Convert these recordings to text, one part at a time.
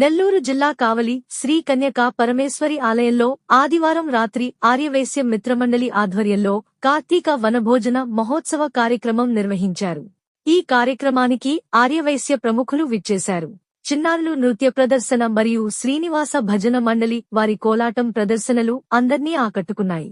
నెల్లూరు జిల్లా కావలి శ్రీ కన్యకా పరమేశ్వరి ఆలయంలో ఆదివారం రాత్రి ఆర్యవైశ్య మిత్రమండలి ఆధ్వర్యంలో కార్తీక వనభోజన మహోత్సవ కార్యక్రమం నిర్వహించారు. ఈ కార్యక్రమానికి ఆర్యవైశ్య ప్రముఖులు విచ్చేశారు. చిన్నారులు నృత్య ప్రదర్శన మరియు శ్రీనివాస భజన మండలి వారి కోలాటం ప్రదర్శనలు అందర్నీ ఆకట్టుకున్నాయి.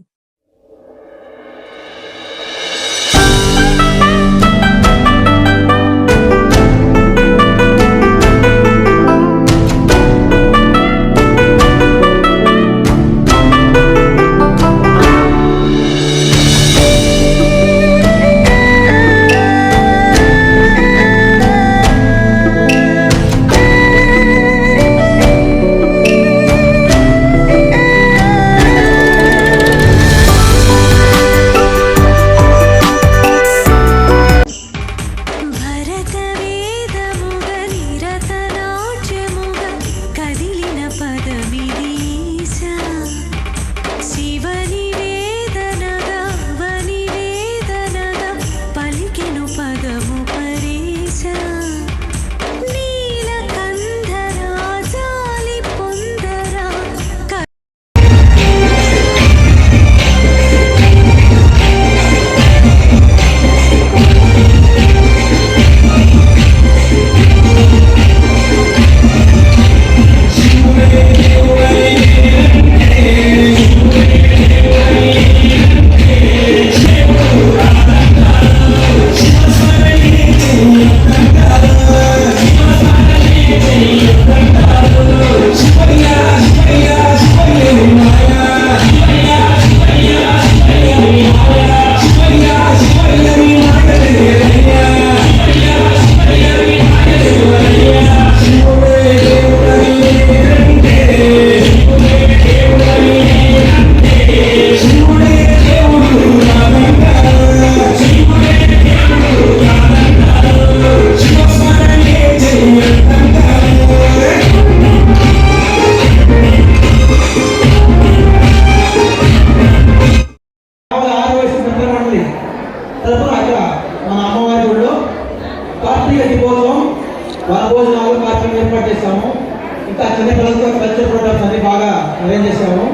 బాగా చేశాము?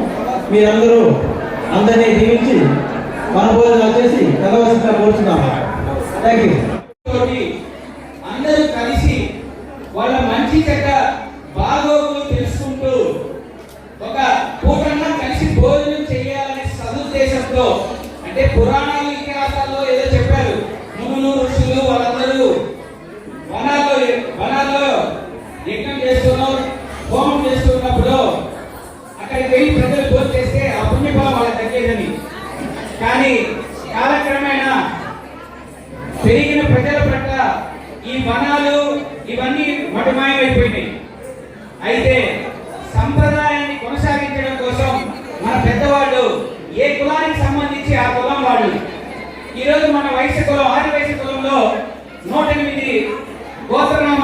మీరందరూ అందరినీ దీవించి వనభోజనాలు చేసి వెళ్ళవలసిందిగా కోరుతున్నాము థ్యాంక్ యూ అందరూ కలిసి వాళ్ళ మంచి చెడ్డ బాగోగులు తెలుసుకుంటూ ఒక పూటన్నా కలిసి భోజనం చేయాలనే సదుద్దేశంతో అంటే పురాణాల ఇతిహాసాల్లో ఏదో చెప్పారు. మునులు ఋషులు వాళ్ళందరూ వనాల్లో వనాల్లో యజ్ఞం చేస్తున్నారు. కానీ కాలక్రమేణా పెరిగిన ప్రజల పట్ల ఈ వనాలు ఇవన్నీ మటుమాయమైపోయినాయి. అయితే సంప్రదాయాన్ని కొనసాగించడం కోసం మన పెద్దవాళ్ళు ఏ కులానికి సంబంధించి ఆ కులం వాళ్ళు? ఈరోజు మన వయసు కులం ఆది వయసు కులంలో నూట ఎనిమిది గోత్రనామ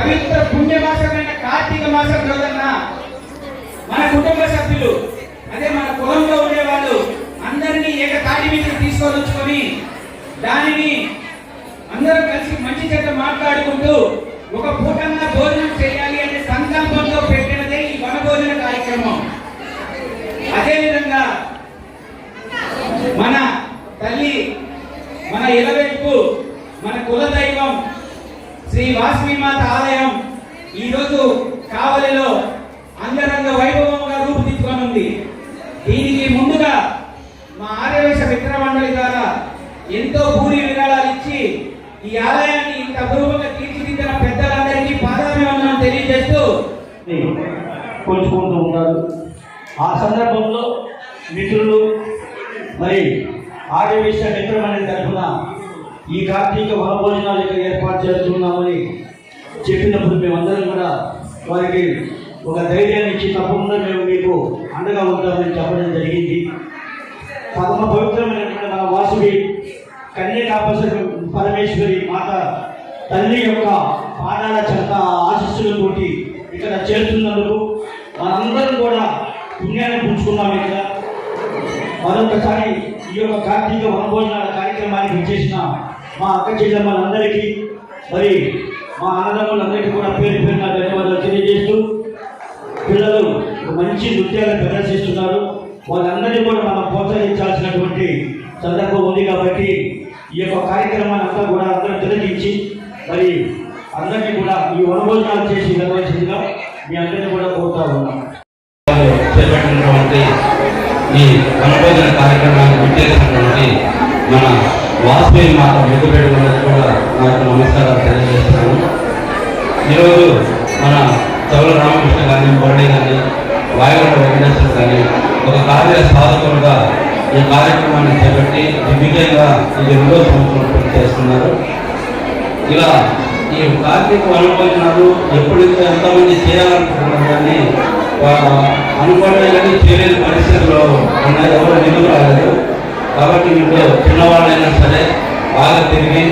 పవిత్ర పుణ్య మాసమైన కార్తీక మాసం రోజున మన కుటుంబ సభ్యులు అదే మన కులంలో ఉండేవాళ్ళు అందరినీ ఏక తాటి మీద తీసుకొని వచ్చుకొని దానిని అందరం కలిసి మంచి చెడ్డ మాట్లాడుకుంటూ ఒక పూటన్నా భోజనం చేయాలి అనే సంకల్పంతో పెట్టినదే ఈ వనభోజన కార్యక్రమం. అదేవిధంగా మన తల్లి మన ఇలవెల్పు మన కులదైవం శ్రీ వాస్మీమాత ఆలయం ఈరోజు కావలిలో అంగరంగ వైభవంగా రూపుదిద్దుకొని ఉంది దీనికి ముందుగా మా ఆర్యవేశ మిత్ర మండలి ద్వారా ఎంతో భూరి విరాళాలు ఇచ్చి ఈ ఆలయాన్ని ఇంత అపూర్వంగా తీర్చిదిద్దిన పెద్దలందరికీ పాదాభివందనం తెలియజేస్తూ కొలుచుకుంటూ ఉంటారు. ఆ సందర్భంలో మిత్రులు మరి ఆర్యవేశ మిత్రమండలి తరఫున ఈ కార్తీక వనభోజనాలు ఇక్కడ ఏర్పాటు చేస్తున్నామని చెప్పినప్పుడు మేమందరం కూడా వారికి ఒక ధైర్యాన్ని ఇచ్చి తప్పకుండా మేము మీకు అండగా ఉంటామని చెప్పడం జరిగింది. పరమ పవిత్రమైనటువంటి మన వాసుడి కన్యకాపసరి పరమేశ్వరి మాత తల్లి యొక్క పాదాల చెత్త ఆశస్సులతోటి ఇక్కడ చేరుతున్నందుకు మనందరం కూడా పుణ్యాన్ని పుంజుకున్నాం ఇక్కడ. మరొకసారి ఈ యొక్క కార్తీక వనభోజనాల కార్యక్రమానికి విచ్చేసిన మా అక్క చెల్లెమ్మలందరికీ మరి మా అన్నదమ్ములందరికీ కూడా పేరు పేరున ధన్యవాదాలు తెలియజేస్తూ పిల్లలు మంచి నృత్యాలు ప్రదర్శిస్తున్నారు. వాళ్ళందరినీ కూడా మనం ప్రోత్సహించాల్సినటువంటి సందర్భం ఉంది కాబట్టి ఈ యొక్క కార్యక్రమాన్ని అంతా కూడా అందరూ తిరగించి మరి అందరినీ కూడా ఈ వనభోజనాలు చేసి నిర్వహించిందిగా మీ అందరినీ కూడా కోరుతా ఉన్నాం. చేపట్టినటువంటి ఈ వనభోజన కార్యక్రమాన్ని విచ్చేసినటువంటి మన వాజ్పేయి మాత మెరుగుపేట కూడా నాకు యొక్క నమస్కారాలు తెలియజేస్తున్నాను. ఈరోజు మన చౌల రామకృష్ణ కానీ బోర్డే కానీ వాయుగొండ వెంకటేశ్వర కానీ ఒక కార్య సాధకులుగా ఈ కార్యక్రమాన్ని చేపట్టి దివ్యంగా ఇది రెండో సంవత్సరం పూర్తి చేస్తున్నారు. ఇలా ఈ కార్తీక వనభోజనాలు ఎప్పుడైతే ఎంతమంది చేయాలనుకుంటున్నారు కానీ అనుకోవడం కానీ చేయలేని పరిస్థితుల్లో ఉన్నాయి ఎవరు నిలువ రాలేదు కాబట్టి ఇంట్లో చిన్నవాళ్ళైనా సరే బాగా తిరిగి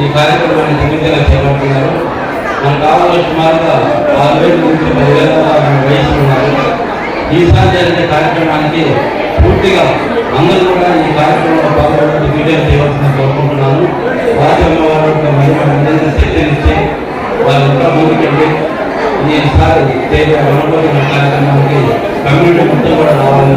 ఈ కార్యక్రమాన్ని దిగ్విజయంగా చేపడుతున్నారు. మనకు కావాల్సిన సుమారుగా ఆరు వేల నుంచి పదివేల వయసు ఉన్నారు. ఈసారి జరిగే కార్యక్రమానికి పూర్తిగా అందరూ కూడా ఈ కార్యక్రమంలో పాల్గొని వీడియో చేయవలసింది కోరుకుంటున్నాను వారి అమ్మవారు యొక్క మహిమ అందరినీ శక్తినిచ్చి వారు ఇంకా ముందుకెళ్ళి ఈసారి చేసే కార్యక్రమానికి కమ్యూనిటీ మొత్తం కూడా రావాలని